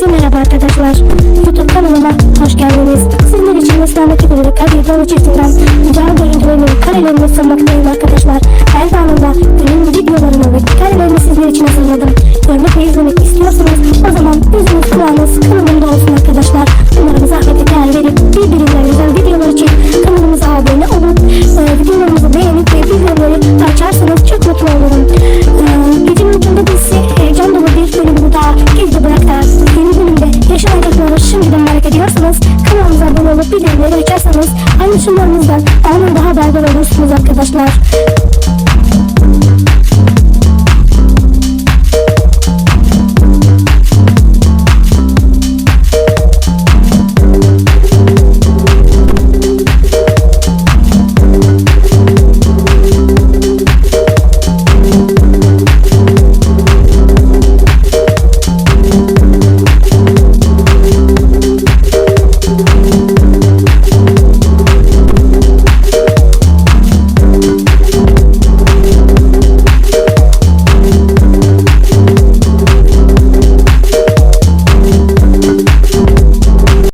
Herkese merhaba arkadaşlar. YouTube kanalıma hoş geldiniz. Sizler için ıslanmak üzere kare dolu çiftinden güzel görüntülerimi karelerimi sunmaktayım arkadaşlar. Her anında ürün videolarımı ve karelerini sizler için hazırladım. Görmek ve izlemek istiyorsanız o zaman yüzünüz kulağınız kanalımda olsun arkadaşlar. Umarım zahmete değer verip birbirinden güzel videolar için kanalımıza abone olup e, videolarımızı beğenip ve bildirimleri bildirimleri açarsanız paylaşımlarımızdan anında haberdar olursunuz arkadaşlar.